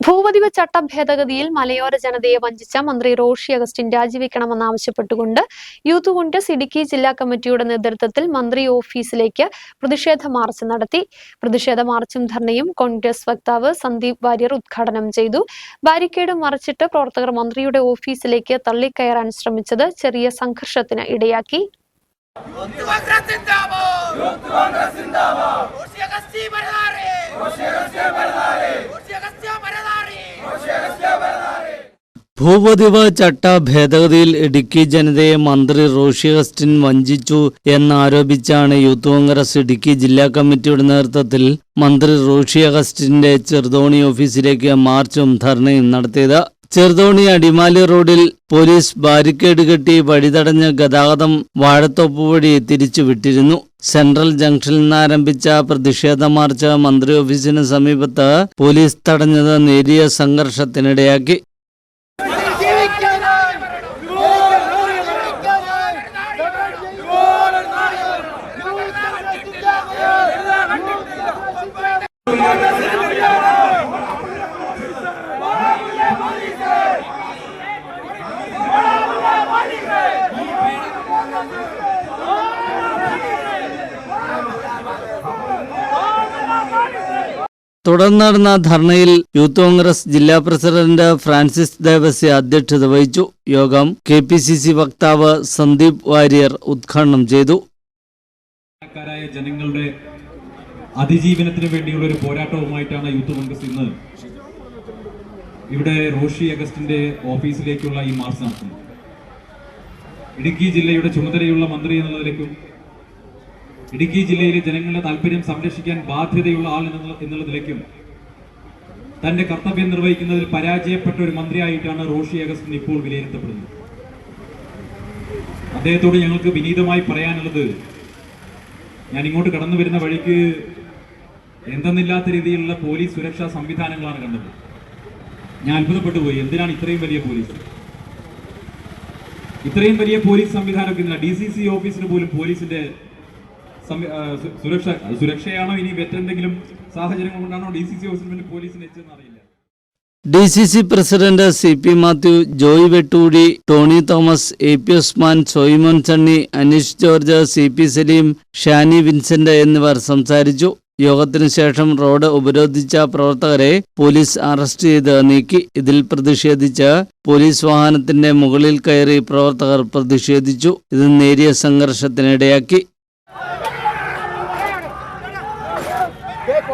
ഭൂപതിവ ചട്ട ഭേദഗതിയിൽ മലയോര ജനതയെ വഞ്ചിച്ച മന്ത്രി റോഷി അഗസ്റ്റിൻ രാജിവെക്കണമെന്നാവശ്യപ്പെട്ടുകൊണ്ട് യൂത്ത് കോൺഗ്രസ് ഇടുക്കി ജില്ലാ കമ്മിറ്റിയുടെ നേതൃത്വത്തിൽ മന്ത്രി ഓഫീസിലേക്ക് പ്രതിഷേധ മാർച്ച് നടത്തി. പ്രതിഷേധ മാർച്ചും ധർണയും കോൺഗ്രസ് വക്താവ് സന്ദീപ് വാര്യർ ഉദ്ഘാടനം ചെയ്തു. ബാരിക്കേഡ് മറിച്ചിട്ട് പ്രവർത്തകർ മന്ത്രിയുടെ ഓഫീസിലേക്ക് തള്ളിക്കയറാൻ ശ്രമിച്ചത് ചെറിയ സംഘർഷത്തിന് ഇടയാക്കി. യൂത്ത് കോൺഗ്രസ് ഭൂപതിവ ചട്ട ഭേദഗതിയിൽ ഇടുക്കി ജനതയെ മന്ത്രി റോഷി അഗസ്റ്റിൻ വഞ്ചിച്ചു എന്നാരോപിച്ചാണ് യൂത്ത് കോൺഗ്രസ് ഇടുക്കി ജില്ലാ കമ്മിറ്റിയുടെ നേതൃത്വത്തിൽ മന്ത്രി റോഷി അഗസ്റ്റിന്റെ ചെറുതോണി ഓഫീസിലേക്ക് മാർച്ചും ധർണയും നടത്തിയത്. ചെറുതോണി അടിമാലി റോഡിൽ പോലീസ് ബാരിക്കേഡ് കെട്ടി വഴിതടഞ്ഞ് ഗതാഗതം വാഴത്തോപ്പ് വഴി തിരിച്ചുവിട്ടിരുന്നു. സെൻട്രൽ ജംഗ്ഷനിൽ നിന്ന് ആരംഭിച്ച പ്രതിഷേധ മാർച്ച് മന്ത്രി ഓഫീസിന് സമീപത്ത് പോലീസ് തടഞ്ഞത് നേരിയ സംഘർഷത്തിനിടയാക്കി. തുടർന്ന് നടന്ന ധർണയിൽ യൂത്ത് കോൺഗ്രസ് ജില്ലാ പ്രസിഡന്റ് ഫ്രാൻസിസ് ദേവസ്യ അധ്യക്ഷത വഹിച്ചു. യോഗം കെ പി സി സി വക്താവ് സന്ദീപ് വാര്യർ ഉദ്ഘാടനം ചെയ്തു. ജനങ്ങളുടെ അതിജീവനത്തിന് വേണ്ടിയുള്ള ഒരു പോരാട്ടവുമായിട്ടാണ് യൂത്ത് കോൺഗ്രസ് ഇന്ന് ഇവിടെ റോഷി അഗസ്റ്റിന്റെ ഓഫീസിലേക്കുള്ള ഈ മാർച്ച് നടത്തുന്നത്. ഇടുക്കി ജില്ലയുടെ ചുമതലയുള്ള മന്ത്രി എന്നുള്ളതിലേക്കും ഇടുക്കി ജില്ലയിലെ ജനങ്ങളുടെ താല്പര്യം സംരക്ഷിക്കാൻ ബാധ്യതയുള്ള ആൾ എന്നുള്ള എന്നുള്ളതിലേക്കും തന്റെ കർത്തവ്യം നിർവഹിക്കുന്നതിൽ പരാജയപ്പെട്ട ഒരു മന്ത്രിയായിട്ടാണ് റോഷി അഗസ്റ്റിൻ ഇപ്പോൾ വിലയിരുത്തപ്പെടുന്നത്. അദ്ദേഹത്തോട് ഞങ്ങൾക്ക് വിനീതമായി പറയാനുള്ളത് ഞാൻ ഇങ്ങോട്ട് കടന്നു വരുന്ന വഴിക്ക് എന്തെന്നില്ലാത്ത രീതിയിലുള്ള പോലീസ് സുരക്ഷാ സംവിധാനങ്ങളാണ് കണ്ടത്. ഞാൻ അത്ഭുതപ്പെട്ടു പോയി. എന്തിനാണ് ഇത്രയും വലിയ പോലീസ്? ഇത്രയും വലിയ പോലീസ് സംവിധാനമൊക്കെ ഇല്ല ഡി സി സി ഓഫീസിന് പോലും പോലീസിന്റെ സുരക്ഷ സുരക്ഷയാണോ ഇനി മറ്റെന്തെങ്കിലും സാഹചര്യം കൊണ്ടാണോ ഡി സി സി വേണ്ടി പോലീസിനെ എത്തിയെന്ന് അറിയില്ല? D C C president C P Mathew Joy Vettoodi Tony Thomas A P Usman Soyimon Sunny Aneesh George C P Saleem Shani Vincent എന്നിവർ സംസാരിച്ചു. യോഗത്തിനു ശേഷം റോഡ് ഉപരോധിച്ച പ്രവർത്തകരെ പോലീസ് അറസ്റ്റ് ചെയ്ത് നീക്കി. ഇതിൽ പ്രതിഷേധിച്ച് പോലീസ് വാഹനത്തിന്റെ മുകളിൽ കയറി പ്രവർത്തകർ പ്രതിഷേധിച്ചു. ഇത് നേരിയ സംഘർഷത്തിനിടയാക്കി.